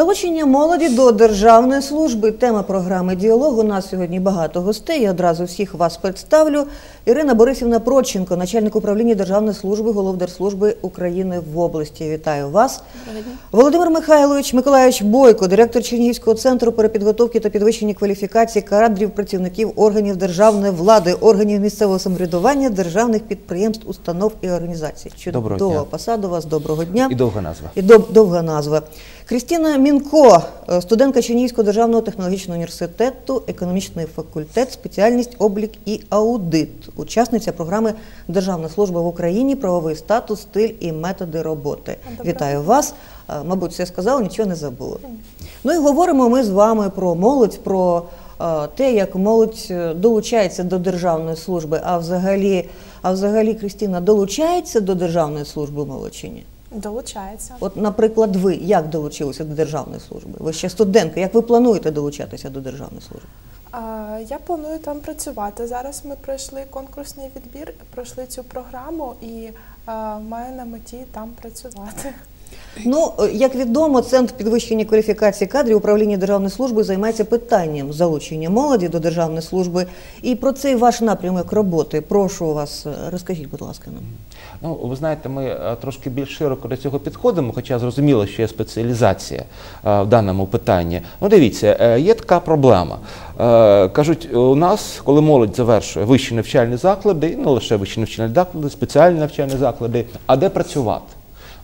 Залучення молоді до державної служби. Тема програми діалогу. У нас сьогодні багато гостей. Я одразу всіх вас представлю. Ірина Борисівна Проченко, начальник управління Державної служби Головдержслужби України в області. Вітаю вас. Володимир Михайлович Миколаївич Бойко, директор Чернігівського центру перепідготовки та підвищення кваліфікації кадрів працівників органів державної влади, органів місцевого самоврядування, державних підприємств, установ і організацій. Доброго Чудова посада у вас. Доброго дня. І довга назва. І дов- довга назва. Крістіна Мінко, е, студентка Чернігівського державного технологічного університету, економічний факультет, спеціальність облік і аудит, учасниця програми Державна служба в Україні, правовий статус, стиль і методи роботи. Доброго Вітаю вас. Е, Мабуть, все сказала, нічого не забула. Ну і говоримо ми з вами про молодь, про е, те, як молодь долучається до державної служби. А взагалі, а взагалі, Крістіна, долучається до державної служби молодь чи ні? Долучається. От, наприклад, ви як долучилися до державної служби? Ви ще студентка. Як ви плануєте долучатися до державної служби? А, я планую там працювати. Зараз ми пройшли конкурсний відбір, пройшли цю програму і а, маю на меті там працювати. Ну, як відомо, центр підвищення кваліфікації кадрів управління державної служби займається питанням залучення молоді до державної служби. І про цей ваш напрямок роботи. Прошу вас, е, розкажіть, будь ласка, нам. Ну, ви знаєте, ми е, трошки більш широко до цього підходимо, хоча зрозуміло, що є спеціалізація е, в даному питанні. Ну, дивіться, є така проблема. Кажуть, у нас, коли молодь завершує вищі навчальні заклади, і не лише вищі навчальні заклади, спеціальні навчальні заклади, а де працювати?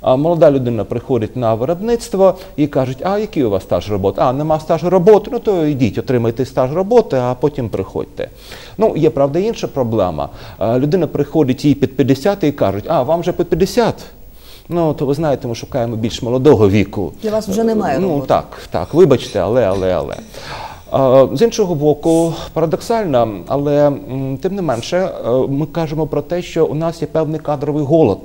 А молода людина приходить на виробництво і кажуть, а який у вас стаж роботи? А, нема стажу роботи, ну то йдіть, отримайте стаж роботи, а потім приходьте. Ну, є правда інша проблема. Людина приходить їй під 50 і кажуть, а вам вже під 50. Ну, то ви знаєте, ми шукаємо більш молодого віку. Для вас вже немає Ну так, так, вибачте, але, але, але. З іншого боку, парадоксально, але тим не менше, е, ми кажемо про те, що у нас є певний кадровий голод.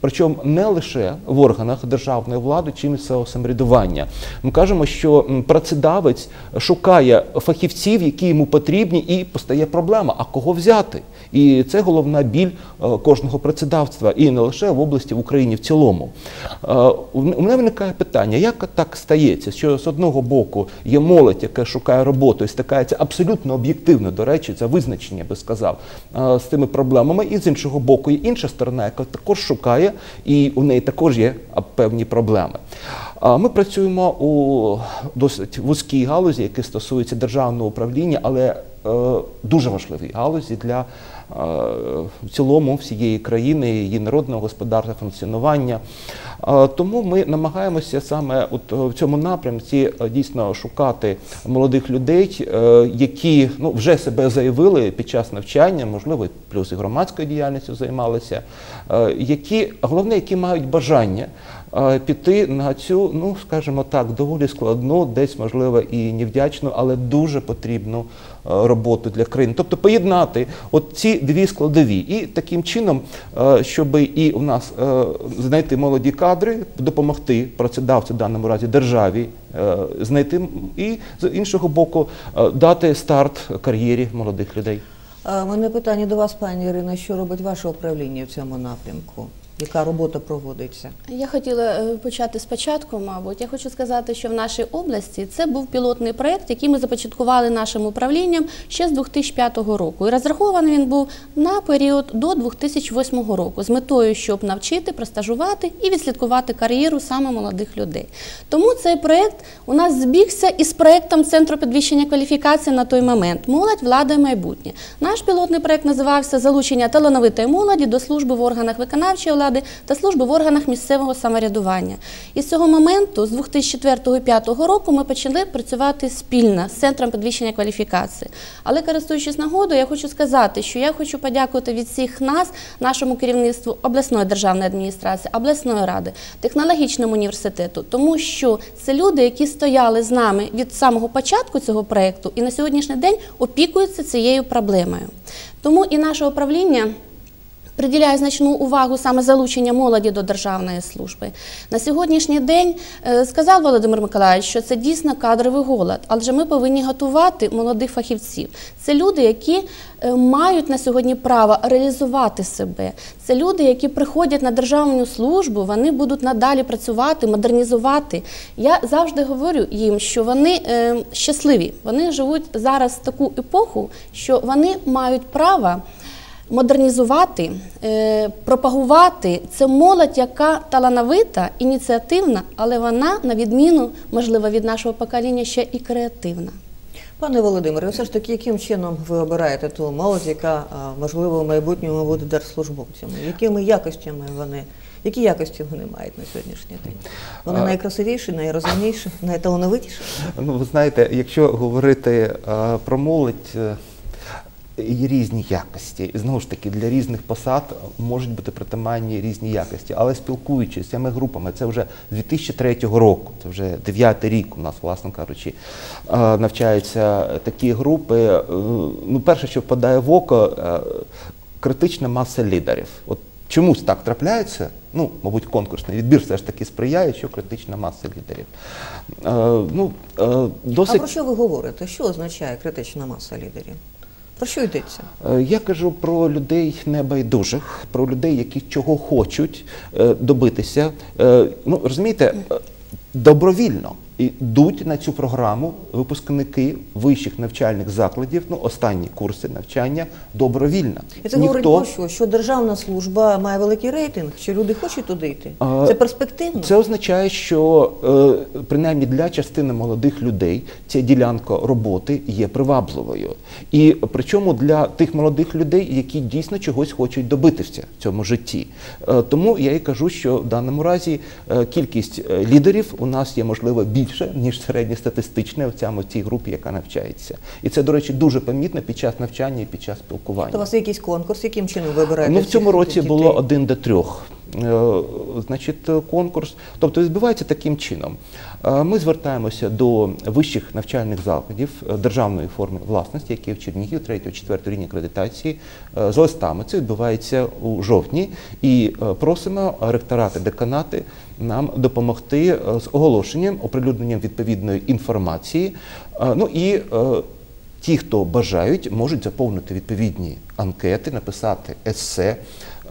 Причому не лише в органах державної влади чи місцевого самоврядування. Ми кажемо, що працедавець шукає фахівців, які йому потрібні, і постає проблема: а кого взяти? І це головна біль е, кожного працедавства, і не лише в області в Україні в цілому. Е, У мене виникає питання, як так стається, що з одного боку є молодь, яка шукає роботу і стикається абсолютно об'єктивно, до речі, за визначення я би сказав, е, з цими проблемами, і з іншого боку є інша сторона, яка також шукає, і у неї також є певні проблеми. Ми працюємо у досить вузькій галузі, яка стосується державного управління, але дуже важливій галузі для в цілому всієї країни, її народного господарства, функціонування. Тому ми намагаємося саме от е, в цьому напрямці е, дійсно шукати молодих людей, е, які ну, вже себе заявили під час навчання, можливо, плюс і громадською діяльністю займалися, які головне, які мають бажання піти на цю, ну скажімо так, доволі складну, десь можливо і невдячну, але дуже потрібну е, роботу для країни. Тобто поєднати от ці дві складові, і таким чином, е, щоб і у нас е, знайти молоді кадри, допомогти працедавцю в даному разі державі. Знайти і з іншого боку дати старт кар'єрі молодих людей. У мене питання до вас, пані Ірина. Що робить ваше управління в цьому напрямку? Яка робота проводиться? Я хотіла е, почати спочатку, мабуть. Я хочу сказати, що в нашій області це був пілотний проєкт, який ми започаткували нашим управлінням ще з 2005 року. І розрахований він був на період до 2008 року з метою, щоб навчити, простажувати і відслідкувати кар'єру саме молодих людей. Тому цей проєкт у нас збігся із проєктом Центру підвищення кваліфікації на той момент Молодь, влада майбутнє. Наш пілотний проєкт називався Залучення талановитої молоді до служби в органах виконавчої влади та служби в органах місцевого самоврядування. І з цього моменту, з 2004-2005 року, ми почали працювати спільно з центром підвищення кваліфікації. Але користуючись нагодою, я хочу сказати, що я хочу подякувати від всіх нас, нашому керівництву обласної державної адміністрації, обласної ради, технологічному університету, тому що це люди, які стояли з нами від самого початку цього проєкту і на сьогоднішній день опікуються цією проблемою. Тому і наше управління Приділяю значну увагу саме залучення молоді до державної служби. На сьогоднішній день е, сказав Володимир Миколаївич, що це дійсно кадровий голод, адже ми повинні готувати молодих фахівців. Це люди, які е, мають на сьогодні право реалізувати себе. Це люди, які приходять на державну службу, вони будуть надалі працювати, модернізувати. Я завжди говорю їм, що вони е, щасливі. Вони живуть зараз в таку епоху, що вони мають право модернізувати, е, пропагувати. Це молодь, яка талановита, ініціативна, але вона, на відміну, можливо, від нашого покоління, ще і креативна. Пане Володимире, все ж таки, яким чином ви обираєте ту молодь, яка а, можливо в майбутньому буде держслужбовцями? Якими якостями вони? Які якості вони мають на сьогоднішній день? Вони А- найкрасивіші, найрозумніші, найталановитіші? Ну, ви знаєте, якщо говорити е, про молодь, є різні якості. Знову ж таки, для різних посад можуть бути притаманні різні якості. Але спілкуючись з цими групами, це вже з 2003 року, це вже дев'ятий рік у нас, власне кажучи, е, навчаються такі групи. Е, Ну, перше, що впадає в око, е, критична маса лідерів. От чомусь так трапляється. Ну, мабуть, конкурсний відбір все ж таки сприяє, що критична маса лідерів. Ну, е, А про що ви говорите? Що означає критична маса лідерів? Про що йдеться? Е, Я кажу про людей небайдужих, про людей, які чого хочуть е, добитися. Е, Ну розумієте, добровільно йдуть на цю програму випускники вищих навчальних закладів, ну останні курси навчання добровільно. І це говорить про що? Що державна служба має великий рейтинг, що люди хочуть туди йти? А, Це перспективно? Це означає, що е, принаймні для частини молодих людей ця ділянка роботи є привабливою. І причому для тих молодих людей, які дійсно чогось хочуть добитися в цьому житті. Е, тому я і кажу, що в даному разі е, кількість лідерів у нас є можливо більше, ніж середньостатистичне в цьому цій групі, яка навчається. І це, до речі, дуже помітно під час навчання і під час спілкування. То у вас якийсь конкурс, яким чином ви вибираєте? Ну, в цьому році дітей? було один до трьох. Е, Значить, конкурс. Тобто відбувається таким чином. Е, Ми звертаємося до вищих навчальних закладів е, державної форми власності, які в Чернігів 3-4 рівня акредитації, з листами. Це відбувається у жовтні. І просимо ректорати, деканати нам допомогти з оголошенням, оприлюдненням відповідної інформації. Ну і Ті, хто бажають, можуть заповнити відповідні анкети, написати есе.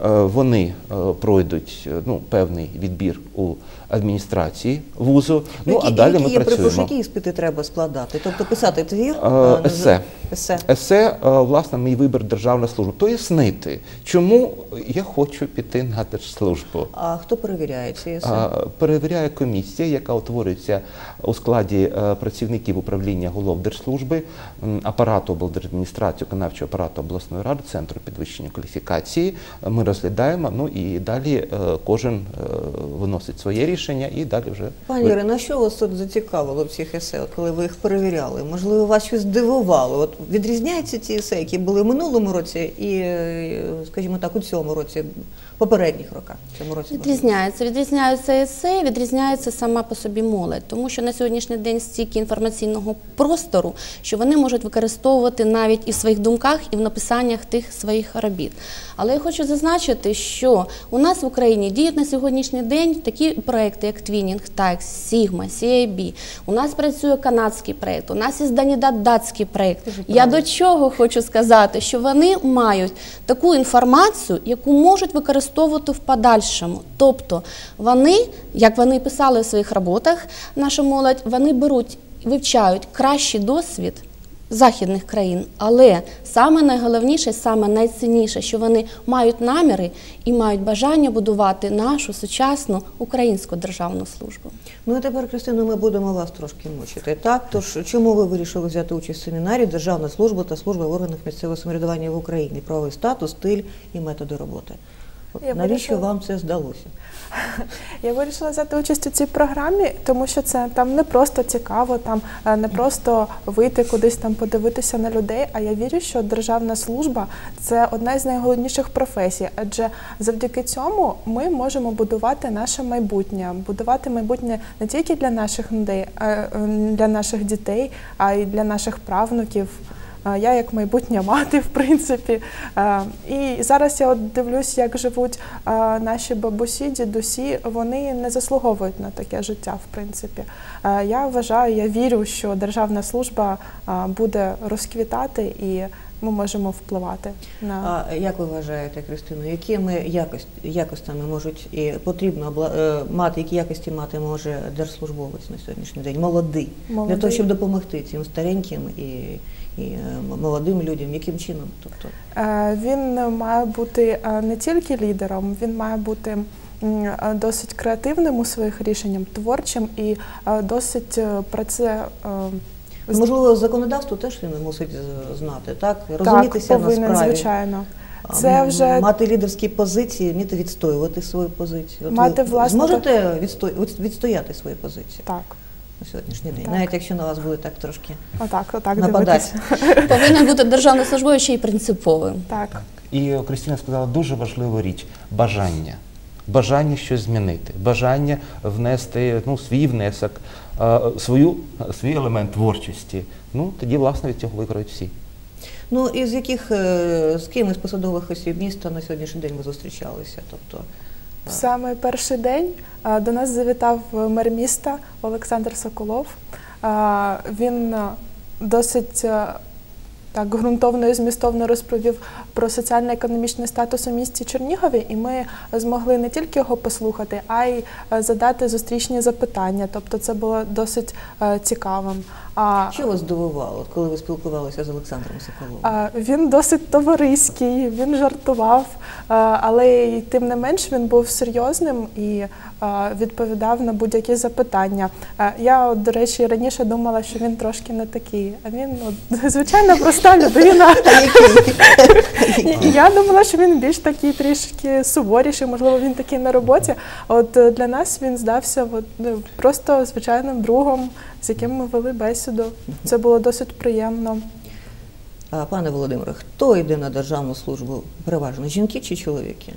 Е, Вони е, пройдуть е, ну, певний відбір у адміністрації вузу. Ну які, а далі які ми є, працюємо. які іспити треба складати? Тобто писати твір? Есе. Есе. Есе, власне, мій вибір державна служба. Пояснити, чому я хочу піти на держслужбу. А хто перевіряє ці есе? Перевіряє комісія, яка утворюється у складі е, працівників управління голов держслужби, апарату облдержадміністрації, виконавчого апарату обласної ради, центру підвищення кваліфікації. Ми розглядаємо. Ну і далі е, кожен е, виносить своє рішення, і далі вже Пані ви- Ірино, що вас тут зацікавило в цих есе, от коли ви їх перевіряли? Можливо, вас щось здивувало? От відрізняються ці есе, які були в минулому році і, скажімо так, у цьому році, попередніх роках. В цьому році? Відрізняється, відрізняються есе, відрізняється сама по собі молодь, тому що на сьогоднішній день стільки інформаційного простору, що вони можуть використовувати навіть і в своїх думках, і в написаннях тих своїх робіт. Але я хочу зазначити, що у нас в Україні діють на сьогоднішній день такі проекти, як Twinning, TAX, Sigma, CIB. У нас працює канадський проект, у нас є датський проект. Я до чого хочу сказати, що вони мають таку інформацію, яку можуть використовувати в подальшому. Тобто вони, як вони писали в своїх роботах, наша молодь, вони беруть, вивчають кращий досвід. Західних країн, але саме найголовніше, саме найцінніше, що вони мають наміри і мають бажання будувати нашу сучасну українську державну службу. Ну а тепер, Кристино, ми будемо вас трошки мучити. Так, тож чому ви вирішили взяти участь в семінарі Державна служба та служба в органах місцевого самоврядування в Україні, правовий статус, стиль і методи роботи? Я навіщо вирішила- вам це здалося? Я вирішила взяти участь у цій програмі, тому що це там не просто цікаво, там е, не просто вийти кудись там подивитися на людей. А я вірю, що державна служба це одна з найголовніших професій, адже завдяки цьому ми можемо будувати наше майбутнє, будувати майбутнє не тільки для наших людей, а е, для наших дітей, а й для наших правнуків. Я як майбутня мати, в принципі. І зараз я от дивлюсь, як живуть наші бабусі, дідусі. Вони не заслуговують на таке життя, в принципі. Я вважаю, я вірю, що державна служба буде розквітати і ми можемо впливати на А як ви вважаєте, Кристино, якими якость, якостями можуть і потрібно е, мати, які якості мати може держслужбовець на сьогоднішній день, молодий, для того, щоб допомогти цим стареньким і, і е, молодим людям, яким чином? Тобто, Е, Він має бути е, не тільки лідером, він має бути досить креативним у своїх рішеннях, творчим і досить е, праце. е, можливо, законодавство теж він мусить знати, так? Так, Розумітися на повинен, справі. звичайно. Це вже мати лідерські позиції, вміти відстоювати свою позицію. От ви власне зможете відстояти свої позиції так, на сьогоднішній день, Так. навіть якщо на вас буде так трошки отак, отак нападати. Повинен бути державний службовець ще й принциповим. Так. І Кристина сказала дуже важливу річ бажання. Бажання щось змінити, бажання внести ну, свій внесок, свою, свій елемент творчості. Ну, тоді, власне, від цього виграють всі. Ну і з яких е, з ким із посадових осіб міста на сьогоднішній день ви зустрічалися? Тобто В саме перший день до нас завітав мер міста Олександр Соколов. Він досить так ґрунтовно і змістовно розповів про соціально-економічний статус у місті Чернігові, і ми змогли не тільки його послухати, а й задати зустрічні запитання. Тобто це було досить цікавим. А що вас здивувало, коли ви спілкувалися з Олександром Соколовим? а, Він досить товариський, він жартував, а, але й тим не менш він був серйозним і а, відповідав на будь-які запитання. А, Я, от, до речі, раніше думала, що він трошки не такий, а він от, звичайно проста людина. Я думала, що він більш такий трішки суворіший, можливо, він такий на роботі. От для нас він здався от, просто звичайним другом, з яким ми вели бесіду. Це було досить приємно. Пане Володимире, хто йде на державну службу? Переважно жінки чи чоловіки?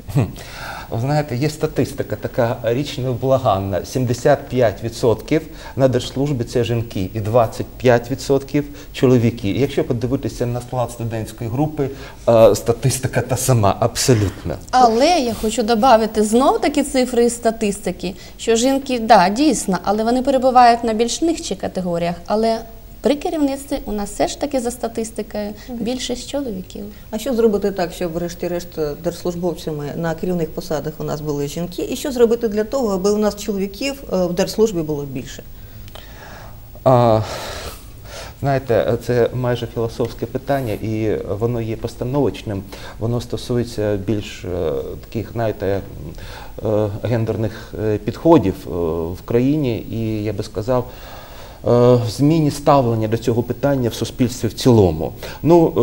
Ви знаєте, є статистика, така річ невблаганна. 75% на держслужбі це жінки і 25% чоловіки. Якщо подивитися на склад студентської групи, е, статистика та сама, абсолютно. Але я хочу додати знов такі цифри і статистики, що жінки, да, дійсно, але вони перебувають на більш нижчих категоріях. Але при керівництві у нас все ж таки за статистикою більшість чоловіків. А що зробити так, щоб врешті-решт держслужбовцями на керівних посадах у нас були жінки? І що зробити для того, аби у нас чоловіків е, в держслужбі було більше? А, знаєте, це майже філософське питання, і воно є постановочним. Воно стосується більш е, таких, знаєте, е, гендерних підходів в країні, і я би сказав. Е, Зміні ставлення до цього питання в суспільстві в цілому. Ну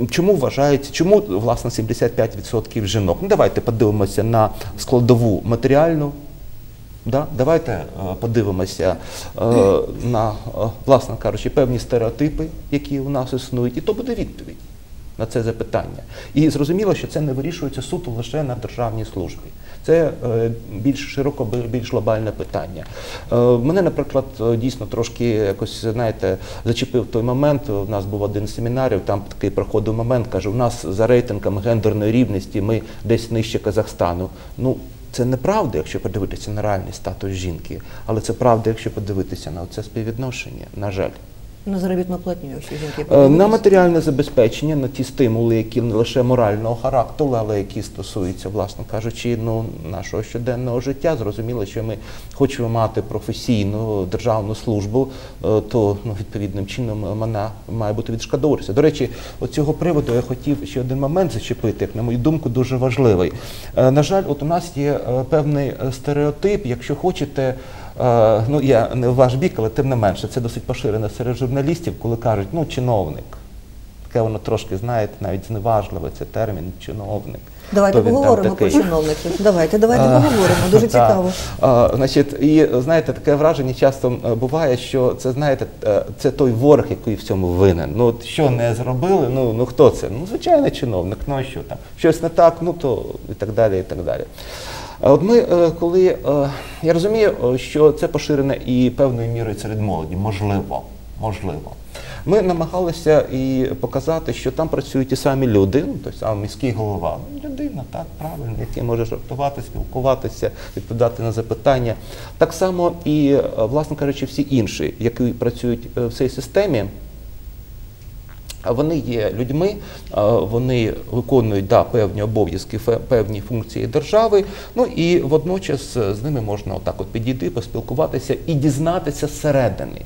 е, чому вважається, чому власне 75% жінок? Ну давайте подивимося на складову матеріальну, Да? Давайте е, подивимося на, власне кажучи, певні стереотипи, які у нас існують, і то буде відповідь на це запитання. І зрозуміло, що це не вирішується суто лише на державній службі. Це е, більш широко, бі- більш глобальне питання. Е, Мене, наприклад, е, дійсно трошки якось, знаєте, зачепив той момент. У нас був один з семінарів, там такий проходив момент, каже, у нас за рейтингами гендерної рівності ми десь нижче Казахстану. Ну, це неправда, якщо подивитися на реальний статус жінки, але це правда, якщо подивитися на це співвідношення, на жаль. На заробітну платню, якщо жінки Е, На матеріальне забезпечення, на ті стимули, які не лише морального характеру, але які стосуються, власне кажучи, ну, нашого щоденного життя. Зрозуміло, що ми хочемо мати професійну державну службу, е, то ну, відповідним чином вона має бути відшкодовуватися. До речі, от цього приводу я хотів ще один момент зачепити, як на мою думку, дуже важливий. Е, На жаль, от у нас є е, певний е, стереотип, якщо хочете. Е, ну я не в ваш бік, але тим не менше, це досить поширено серед журналістів, коли кажуть, ну чиновник. Таке воно трошки, знаєте, навіть зневажливе, це термін чиновник. Давайте поговоримо про чиновників. Давайте, давайте поговоримо. Дуже цікаво. А, значить, і знаєте, таке враження часто е, буває, що це знаєте, е, це той ворог, який в цьому винен. Ну от що не зробили? Ну ну хто це? Ну звичайний чиновник. Ну а що там? Щось не так, ну то і так далі, і так далі. От ми, е, коли е, я розумію, е, що це поширене і певною мірою серед молоді, можливо, можливо. Ми намагалися і показати, що там працюють ті самі люди, ну, той самий міський голова, людина, так, правильно, який може жартувати, спілкуватися, відповідати на запитання. Так само і, власне кажучи, всі інші, які працюють в цій системі, Вони є людьми, вони виконують да, певні обов'язки, певні функції держави. Ну і водночас е, з ними можна отак от підійти, поспілкуватися і дізнатися зсередини,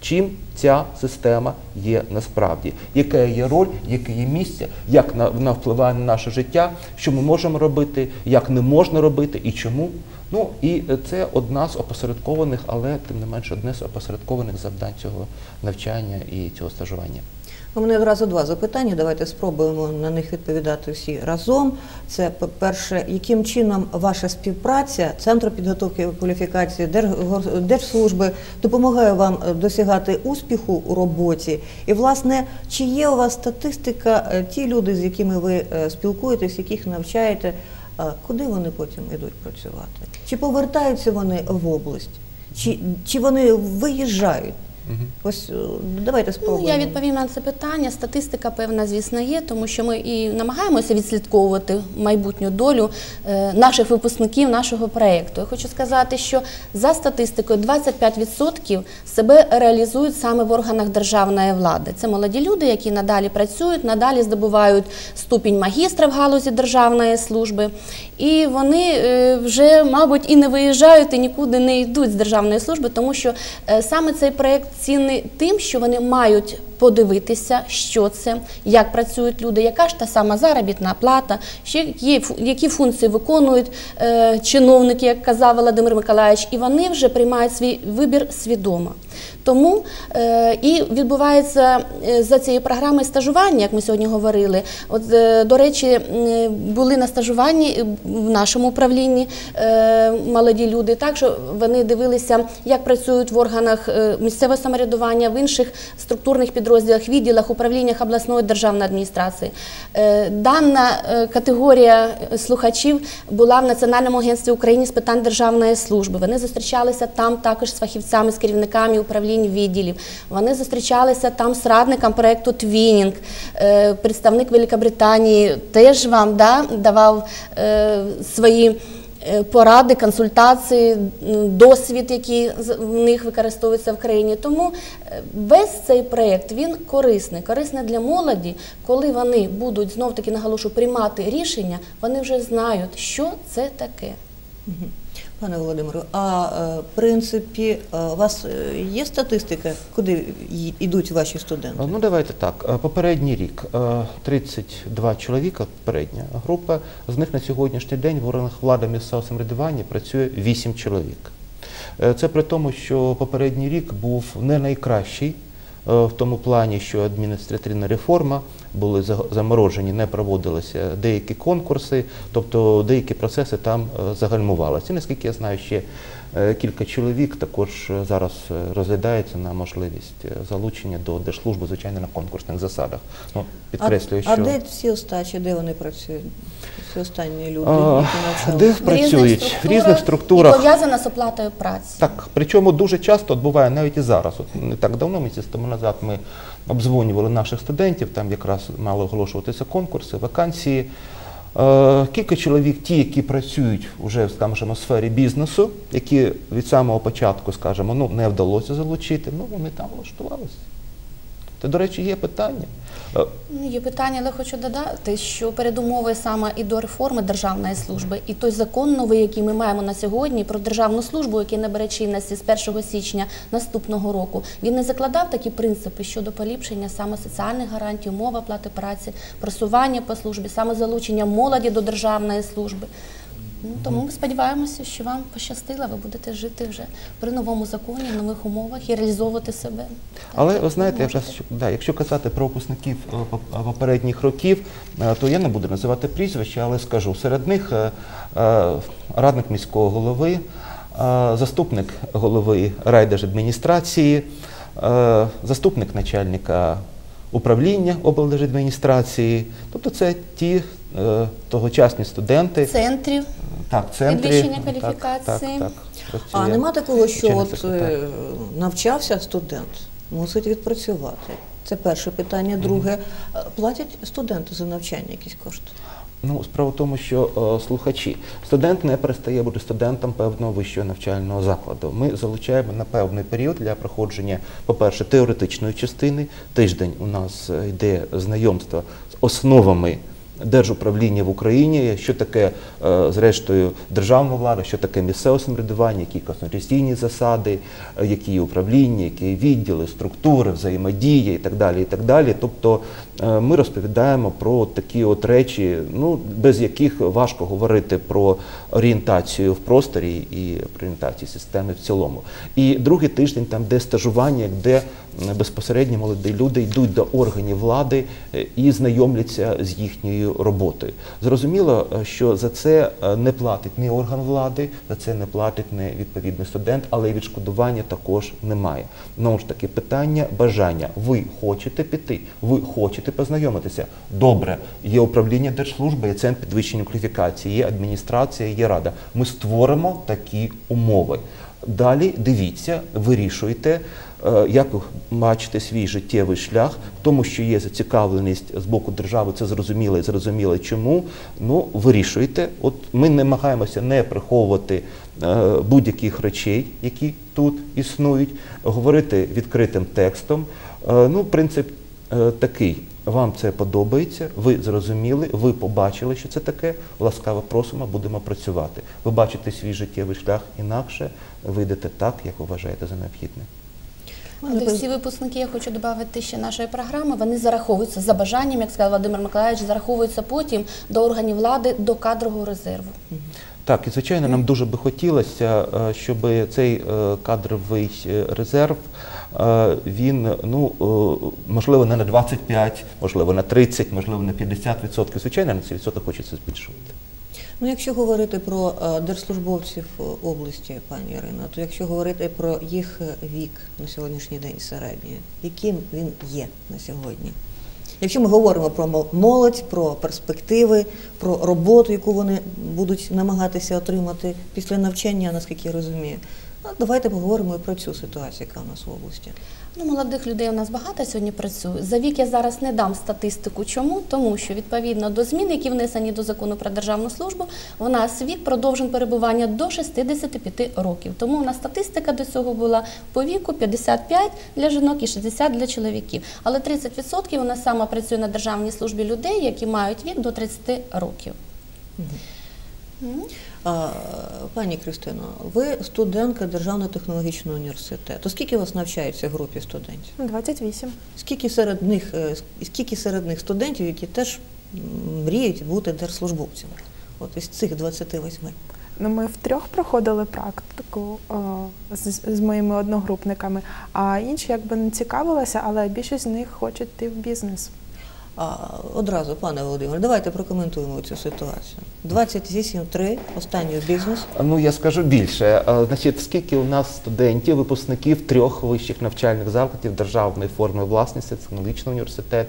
чим ця система є насправді, яка є роль, яке є місце, як вона впливає на наше життя, що ми можемо робити, як не можна робити і чому. Ну і е, це одна з опосередкованих, але тим не менше одне з опосередкованих завдань цього навчання і цього стажування. У мене одразу два запитання. Давайте спробуємо на них відповідати всі разом. Це по-перше, яким чином ваша співпраця Центру підготовки кваліфікації Держслужби допомагає вам е, досягати успіху у роботі? І власне, чи є у вас статистика, е, ті люди, з якими ви е, спілкуєтесь, яких навчаєте, куди вони потім йдуть працювати? Чи повертаються вони в область? Чи, чи вони виїжджають? Ось е, давайте Ну, я відповім на це питання. Статистика, певна, звісно, є, тому що ми і намагаємося відслідковувати майбутню долю е, наших випускників нашого проєкту. Я хочу сказати, що за статистикою 25% себе реалізують саме в органах державної влади. Це молоді люди, які надалі працюють, надалі здобувають ступінь магістра в галузі державної служби. І вони е, вже, мабуть, і не виїжджають, і нікуди не йдуть з державної служби, тому що саме цей проєкт цінний тим, що вони мають подивитися, що це, як працюють люди, яка ж та сама заробітна плата, які, фу- функції виконують е, чиновники, як казав Володимир Миколаївич, і вони вже приймають свій вибір свідомо. Тому е, і відбувається е, за цією програмою стажування, як ми сьогодні говорили. От, е, до речі, були на стажуванні в нашому управлінні молоді люди, так що вони дивилися, як працюють в органах місцевого самоврядування, в інших структурних підрозділах, відділах, управліннях обласної державної адміністрації. Дана категорія слухачів була в Національному агентстві України з питань державної служби. Вони зустрічалися там також з фахівцями, з керівниками управлінь відділів. Вони зустрічалися там з радником проєкту Твінінг. Е, Представник Великобританії теж вам да, давав е, свої. е, Поради, консультації, досвід, який в них використовується в країні. Тому весь цей проєкт він корисний. Корисний для молоді, коли вони будуть знов таки наголошу приймати рішення, вони вже знають, що це таке. Пане Володимиру, а е, в принципі, е, у вас е, є статистика, куди йдуть ваші студенти? Ну давайте так. Попередній рік е, 32 чоловіка, попередня група. З них на сьогоднішній день в органах влади місцевого самоврядування працює 8 чоловік. Це при тому, що попередній рік був не найкращий в тому плані, що адміністративна реформа були за- заморожені, не проводилися деякі конкурси, тобто деякі процеси там е, загальмувалися. І наскільки я знаю, ще е, кілька чоловік також е, зараз розглядається на можливість залучення до держслужби, звичайно, на конкурсних засадах. Ну, підкреслюю, а, що а де всі остачі, де вони працюють? Всі останні люди, А, які де працюють в різних І структурах. пов'язана з оплатою праці. Так, причому дуже часто буває навіть і зараз. От не так давно, місяць тому назад, ми обдзвонювали наших студентів, там якраз мали оголошуватися конкурси, вакансії. Е, Кілька чоловік, ті, які працюють вже скажімо, в сфері бізнесу, які від самого початку, скажімо, ну не вдалося залучити, ну вони там влаштувалися. Це, до речі, є питання. Е, Є питання, але хочу додати, що передумовою саме і до реформи державної служби, і той закон новий, який ми маємо на сьогодні про державну службу, який набере чинності з 1 січня наступного року, він не закладав такі принципи щодо поліпшення саме соціальних гарантій, умов оплати праці, просування по службі, саме залучення молоді до державної служби. Ну, тому ми сподіваємося, що вам пощастило, ви будете жити вже при новому законі, в нових умовах і реалізовувати себе. Але ви знаєте, якраз, да, якщо казати про випускників е, попередніх років, е, то я не буду називати прізвища, але скажу, серед них е, е, радник міського голови, е, заступник голови райдержадміністрації, е, заступник начальника управління облдержадміністрації. Тобто це ті е, тогочасні студенти. центрів. Так, центрі. Підвищення кваліфікації. Так, так, А нема такого, що от секретар. е, навчався студент, мусить відпрацювати. Це перше питання. Друге, е, платять студенти за навчання якісь кошти? Ну, справа в тому, що е, слухачі, студент не перестає бути студентом певного вищого навчального закладу. Ми залучаємо на певний період для проходження, по-перше, теоретичної частини. Тиждень у нас е, йде знайомство з основами. Держуправління в Україні, що таке, е, зрештою, державна влада, що таке місцеве самоврядування, які конституційні засади, е, які управління, які відділи, структури, взаємодія і так далі. І так далі. Тобто ми розповідаємо про такі от речі, ну, без яких важко говорити про орієнтацію в просторі і про орієнтацію системи в цілому. І другий тиждень там, де стажування, де безпосередньо молоді люди йдуть до органів влади е, і знайомляться з їхньою роботою. Зрозуміло, е, що за це е, не платить ні орган влади, за це не платить не відповідний студент, але відшкодування також немає. Знову ж таки, питання бажання. Ви хочете піти, ви хочете познайомитися. Добре, є управління держслужби, є центр підвищення кваліфікації, є адміністрація, є рада. Ми створимо такі умови. Далі дивіться, вирішуйте, е, як ви бачите свій життєвий шлях, тому, що є зацікавленість з боку держави, це зрозуміло і зрозуміло чому. Ну, вирішуйте. От ми намагаємося не приховувати е, будь-яких речей, які тут існують, говорити відкритим текстом. Е, ну, принцип такий. Вам це подобається, ви зрозуміли, ви побачили, що це таке. Ласкаво просимо, будемо працювати. Ви бачите свій життєвий шлях інакше, ви йдете так, як ви вважаєте за необхідне. Тобто всі випускники, я хочу додати ще нашої програми, вони зараховуються за бажанням, як сказав Володимир Миколаївич, зараховуються потім до органів влади, до кадрового резерву. Так, і звичайно, нам дуже би хотілося, е, щоб цей е, кадровий е, резерв він ну можливо не на 25, можливо на 30, можливо на 50%. Звичайно, на цей відсоток хочеться збільшувати. Ну, якщо говорити про держслужбовців області, пані Ірина, то якщо говорити про їх вік на сьогоднішній день середній, яким він є на сьогодні? Якщо ми говоримо про молодь, про перспективи, про роботу, яку вони будуть намагатися отримати після навчання, наскільки я розумію, ну, давайте поговоримо і про цю ситуацію, яка у нас в області. Ну, молодих людей у нас багато сьогодні працює. За вік я зараз не дам статистику. Чому? Тому що відповідно до змін, які внесені до закону про державну службу, у нас вік продовжен перебування до 65 років. Тому у нас статистика до цього була по віку 55 для жінок і 60 для чоловіків. Але 30% у нас саме працює на державній службі людей, які мають вік до 30 років. М. А, пані Кристино, ви студентка Державного технологічного університету. Скільки вас навчається в групі студентів? 28. Скільки серед них, е, скільки серед них студентів, які теж мріють бути держслужбовцями? От із цих 28. Ну, ми втрьох проходили практику о, з, з моїми одногрупниками, а інші якби не цікавилися, але більшість з них хочуть йти в бізнес. А одразу, пане Володимире, давайте прокоментуємо цю ситуацію. 28-3, останній бізнес. Ну я скажу більше. Значить, скільки у нас студентів, випускників трьох вищих навчальних закладів державної форми власності, технологічний університет,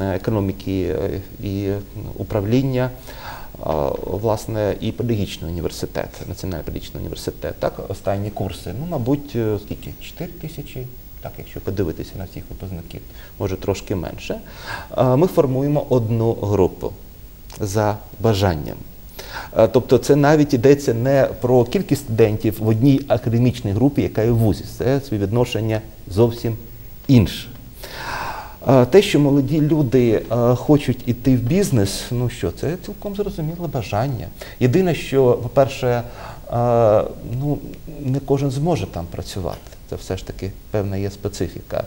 економіки е, і управління. Власне, і педагогічний університет, Національний педагогічний університет. Так, останні курси. Ну, мабуть, е, скільки? 4 тисячі, так, якщо подивитися на всіх випускників, може трошки менше. Ми формуємо одну групу за бажанням. Тобто це навіть йдеться не про кількість студентів в одній академічній групі, яка є в вузі. Це співвідношення зовсім інше. Те, що молоді люди хочуть іти в бізнес, ну що, це цілком зрозуміле бажання. Єдине, що, по-перше, ну, не кожен зможе там працювати. Це все ж таки певна є специфіка.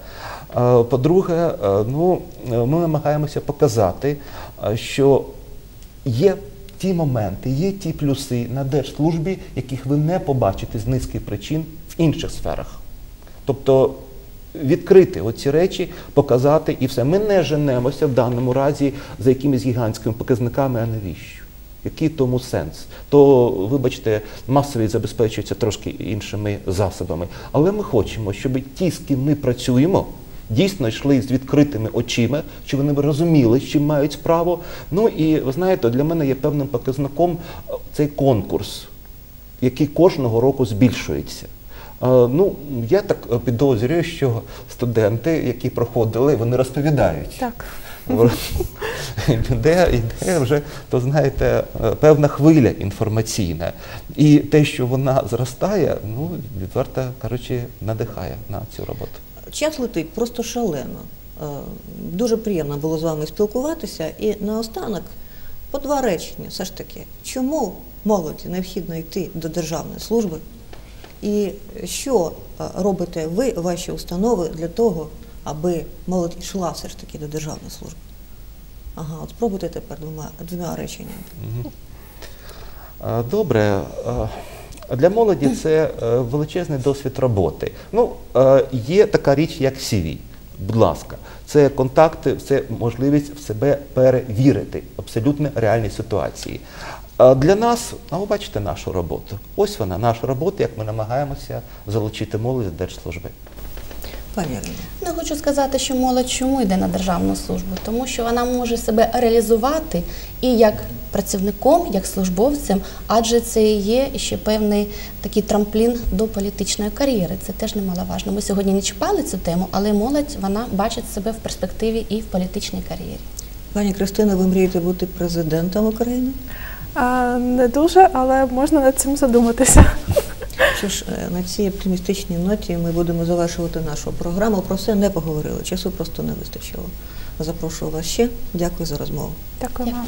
По-друге, е, ну, е, ми намагаємося показати, е, що є ті моменти, є ті плюси на держслужбі, яких ви не побачите з низки причин в інших сферах. Тобто відкрити оці речі, показати і все. Ми не женемося в даному разі за якимись гігантськими показниками, а навіщо? Який тому сенс? То, вибачте, масовість забезпечується трошки іншими засобами. Але ми хочемо, щоб ті, з ким ми працюємо, дійсно йшли з відкритими очима, щоб вони розуміли, з чим мають справу. Ну і ви знаєте, для мене є певним показником е, цей конкурс, який кожного року збільшується. Ну, я так е, підозрюю, що студенти, які проходили, вони розповідають. Так. Йде, йде вже, то знаєте, е, певна хвиля інформаційна. І те, що вона зростає, ну, відверто кажучи, надихає на цю роботу. Час летить просто шалено. Е, Дуже приємно було з вами спілкуватися. І наостанок по два речення. Все ж таки, чому молоді необхідно йти до державної служби? І що е, робите ви, ваші установи, для того, аби молодь йшла все ж таки до державної служби? Ага, от спробуйте тепер двома, двома реченнями. Добре. Для молоді це е, величезний досвід роботи. Ну, е, є така річ, як CV. Будь ласка, це контакти, це можливість в себе перевірити абсолютно реальні ситуації. Для нас, а ви бачите нашу роботу. Ось вона, наша робота, як ми намагаємося залучити молодь з держслужби. Пані Ірино. Ну, хочу сказати, що молодь чому йде на державну службу? Тому що вона може себе реалізувати і як працівником, як службовцем, адже це є ще певний такий трамплін до політичної кар'єри. Це теж немаловажно. Ми сьогодні не чіпали цю тему, але молодь вона бачить себе в перспективі і в політичній кар'єрі. Пані Кристина, ви мрієте бути президентом України? А, не дуже, але можна над цим задуматися. Що ж, е, на цій оптимістичній ноті ми будемо завершувати нашу програму. Про все не поговорили. Часу просто не вистачило. Запрошую вас ще. Дякую за розмову. Дякую вам.